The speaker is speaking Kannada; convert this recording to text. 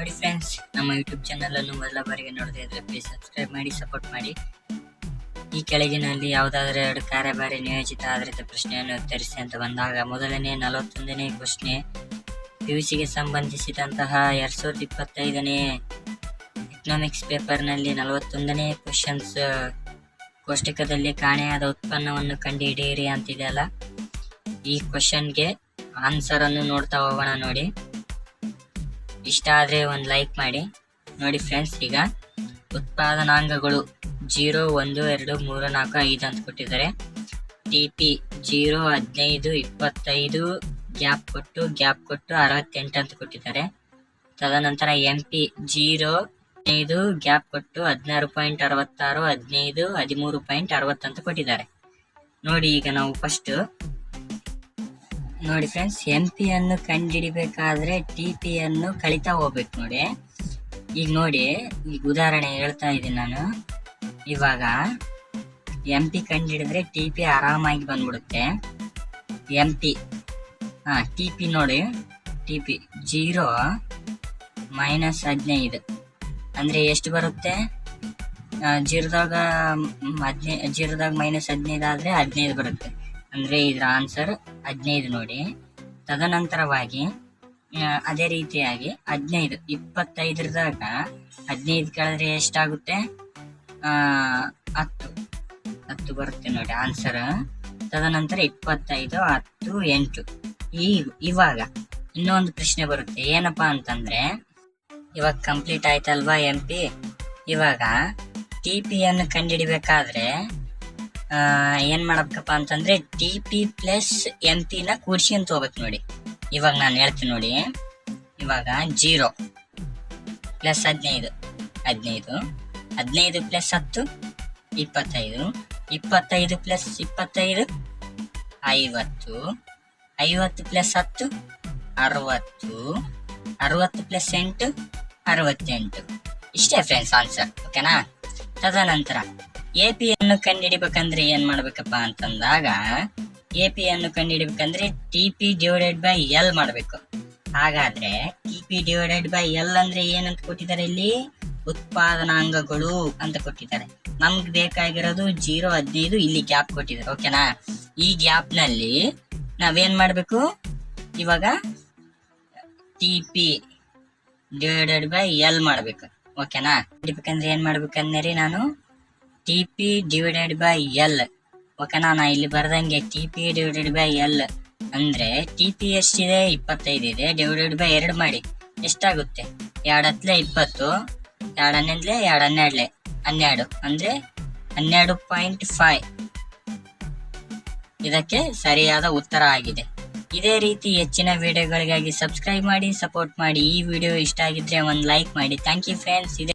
ನೋಡಿ ಫ್ರೆಂಡ್ಸ್ ನಮ್ಮ ಯೂಟ್ಯೂಬ್ ಚಾನಲ್ ಅನ್ನು ಮೊದಲ ಬಾರಿಗೆ ನೋಡದೇ ಇದ್ರೆ ಪ್ಲೀಸ್ ಸಬ್ಸ್ಕ್ರೈಬ್ ಮಾಡಿ ಸಪೋರ್ಟ್ ಮಾಡಿ. ಈ ಕೆಳಗಿನಲ್ಲಿ ಯಾವುದಾದ್ರೂ ಎರಡು ಕಾರ್ಯಭಾರಿ ನಿಯೋಜಿತ ಆಧಾರಿತ ಪ್ರಶ್ನೆಯನ್ನು ಉತ್ತರಿಸಿ ಅಂತ ಬಂದಾಗ, ಮೊದಲನೇ ನಲವತ್ತೊಂದನೇ ಪ್ರಶ್ನೆ ಪಿ ಯು ಸಿಗೆ ಸಂಬಂಧಿಸಿದಂತಹ ಎರಡ್ ಸಾವಿರದ ಇಪ್ಪತ್ತೈದನೇ ಎಕನಾಮಿಕ್ಸ್ ಪೇಪರ್ನಲ್ಲಿ ನಲವತ್ತೊಂದನೇ ಕ್ವಶನ್ಸ್ ಕೋಷ್ಟಕದಲ್ಲಿ ಕಾಣೆಯಾದ ಉತ್ಪನ್ನವನ್ನು ಕಂಡುಹಿಡಿಯಿರಿ ಅಂತಿದೆಯಲ್ಲ ಈ ಕ್ವಶನ್ಗೆ ಆನ್ಸರ್ ಅನ್ನು ನೋಡ್ತಾ ಹೋಗೋಣ ನೋಡಿ. ಇಷ್ಟ ಆದರೆ ಒಂದು ಲೈಕ್ ಮಾಡಿ. ನೋಡಿ ಫ್ರೆಂಡ್ಸ್ ಈಗ ಉತ್ಪಾದನಾಂಗಗಳು ಜೀರೋ ಒಂದು ಎರಡು ಮೂರು ನಾಲ್ಕು ಐದು ಅಂತ ಕೊಟ್ಟಿದ್ದಾರೆ. ಟಿ ಪಿ ಜೀರೋ ಹದಿನೈದು ಇಪ್ಪತ್ತೈದು, ಗ್ಯಾಪ್ ಕೊಟ್ಟು ಗ್ಯಾಪ್ ಕೊಟ್ಟು ಅರವತ್ತೆಂಟು ಅಂತ ಕೊಟ್ಟಿದ್ದಾರೆ. ತದನಂತರ ಎಂ ಪಿ ಜೀರೋ ಹದಿನೈದು, ಗ್ಯಾಪ್ ಕೊಟ್ಟು ಹದಿನಾರು ಪಾಯಿಂಟ್ ಅರವತ್ತಾರು, ಹದಿನೈದು, ಹದಿಮೂರು ಪಾಯಿಂಟ್ ಅರವತ್ತು ಅಂತ ಕೊಟ್ಟಿದ್ದಾರೆ. ನೋಡಿ ಈಗ ನಾವು ಫಸ್ಟ್ ನೋಡಿ ಫ್ರೆಂಡ್ಸ್ ಎಂ ಪಿ ಅನ್ನು ಕಂಡುಹಿಡಿಬೇಕಾದ್ರೆ ಟಿ ಪಿ ಅನ್ನು ಕಳಿತಾ ಹೋಗ್ಬೇಕು ನೋಡಿ. ಈಗ ನೋಡಿ, ಈಗ ಉದಾಹರಣೆ ಹೇಳ್ತಾ ಇದ್ದೀನಿ ನಾನು. ಇವಾಗ ಎಂ ಪಿ ಕಂಡುಹಿಡಿದ್ರೆ ಟಿ ಪಿ ಆರಾಮಾಗಿ ಬಂದ್ಬಿಡುತ್ತೆ. ಎಂ ಪಿ ಹಾಂ ಟಿ ಪಿ ನೋಡಿ. ಟಿ ಪಿ ಜೀರೋ ಮೈನಸ್ ಹದಿನೈದು. ಅಂದ್ರೆ ಎಷ್ಟು ಬರುತ್ತೆ? ಜೀರೋದಾಗ ಹದಿನೈ, ಜೀರೋದಾಗ ಮೈನಸ್ ಹದಿನೈದು ಆದರೆ ಹದಿನೈದು ಬರುತ್ತೆ. ಅಂದ್ರೆ ಇದರ ಆನ್ಸರ್ ಹದಿನೈದು ನೋಡಿ. ತದನಂತರವಾಗಿ ಅದೇ ರೀತಿಯಾಗಿ ಹದಿನೈದು, ಇಪ್ಪತ್ತೈದರದಾಗ ಹದಿನೈದು ಕಳೆದ್ರೆ ಎಷ್ಟಾಗುತ್ತೆ? ಹತ್ತು. ಹತ್ತು ಬರುತ್ತೆ ನೋಡಿ ಆನ್ಸರ್ ತದನಂತರ ಇಪ್ಪತ್ತೈದು, ಹತ್ತು, ಎಂಟು. ಈ, ಇವಾಗ ಇನ್ನೊಂದು ಪ್ರಶ್ನೆ ಬರುತ್ತೆ. ಏನಪ್ಪಾ ಅಂತಂದ್ರೆ, ಇವಾಗ ಕಂಪ್ಲೀಟ್ ಆಯ್ತಲ್ವಾ ಎಂ ಪಿ ಇವಾಗ ಟಿ ಪಿಯನ್ನು ಕಂಡುಹಿಡಿಬೇಕಾದ್ರೆ ಏನ್ ಮಾಡಬೇಕಪ್ಪ ಅಂತಂದ್ರೆ T P plus M P ನ ಕೂಡ್ಸಿ ಅಂತ ಹೋಗ್ಬೇಕು ನೋಡಿ. ಇವಾಗ ನಾನು ಹೇಳ್ತೀನಿ ನೋಡಿ. ಇವಾಗ ಜೀರೋ ಪ್ಲಸ್ ಹದಿನೈದು ಹದಿನೈದು ಹದಿನೈದು ಪ್ಲಸ್ ಹತ್ತು, ಇಪ್ಪತ್ತೈದು ಇಪ್ಪತ್ತೈದು ಪ್ಲಸ್ ಇಪ್ಪತ್ತೈದು, ಐವತ್ತು ಐವತ್ತು ಪ್ಲಸ್ ಹತ್ತು, ಅರವತ್ತು ಅರವತ್ತು ಪ್ಲಸ್ ಎಂಟು, ಅರವತ್ತೆಂಟು. ಇಷ್ಟೇ ಫ್ರೆಂಡ್ಸ್ ಆನ್ಸರ್ ಓಕೆನಾ ತದನಂತರ ಎ ಪಿ ಅನ್ನು ಕಂಡುಹಿಡಿಬೇಕಂದ್ರೆ ಏನ್ ಮಾಡ್ಬೇಕಪ್ಪ ಅಂತಂದಾಗ ಎ ಪಿ ಅನ್ನು ಕಂಡುಹಿಡಿಬೇಕಂದ್ರೆ T P divided by L ಮಾಡಬೇಕು. ಹಾಗಾದ್ರೆ T P divided by L ಅಂದ್ರೆ ಏನಂತ ಕೊಟ್ಟಿದ್ದಾರೆ ಇಲ್ಲಿ? ಉತ್ಪಾದನಾಂಗಗಳು ಅಂತ ಕೊಟ್ಟಿದ್ದಾರೆ. ನಮ್ಗ್ ಬೇಕಾಗಿರೋದು ಜೀರೋ ಹದಿನೈದು ಇಲ್ಲಿ ಗ್ಯಾಪ್ ಕೊಟ್ಟಿದ್ದಾರೆ ಓಕೆನಾ ಈ ಗ್ಯಾಪ್ನಲ್ಲಿ ನಾವೇನ್ ಮಾಡ್ಬೇಕು? ಇವಾಗ T P divided by L ಮಾಡ್ಬೇಕು ಓಕೆನಾ ಏನ್ ಮಾಡ್ಬೇಕಂದ್ರೆ ನಾನು? T P divided by L ಓಕೆನಾ ನಾ ಇಲ್ಲಿ ಬರ್ದಂಗೆ T P divided by L ಅಂದ್ರೆ ಟಿ ಪಿ ಎಷ್ಟಿದೆ? ಇಪ್ಪತ್ತೈದು ಇದೆ. ಡಿವೈಡೆಡ್ ಬೈ ಎರಡು ಮಾಡಿ. ಎಷ್ಟಾಗುತ್ತೆ? ಎರಡು ಹತ್ಲೆ ಇಪ್ಪತ್ತು, ಎರಡು ಹನ್ನೊಂದ್ಲೆ ಎರಡು ಹನ್ನೆರಡ್ಲೆ. ಹನ್ನೆರಡು ಅಂದ್ರೆ ಹನ್ನೆರಡು ಪಾಯಿಂಟ್ ಫೈವ್ ಇದಕ್ಕೆ ಸರಿಯಾದ ಉತ್ತರ ಆಗಿದೆ. ಇದೇ ರೀತಿ ಹೆಚ್ಚಿನ ವಿಡಿಯೋಗಳಿಗಾಗಿ ಸಬ್ಸ್ಕ್ರೈಬ್ ಮಾಡಿ ಸಪೋರ್ಟ್ ಮಾಡಿ. ಈ ವಿಡಿಯೋ ಇಷ್ಟ ಆಗಿದ್ರೆ ಒಂದು ಲೈಕ್ ಮಾಡಿ. ಥ್ಯಾಂಕ್ ಯು ಫ್ರೆಂಡ್ಸ್ ಇದೆ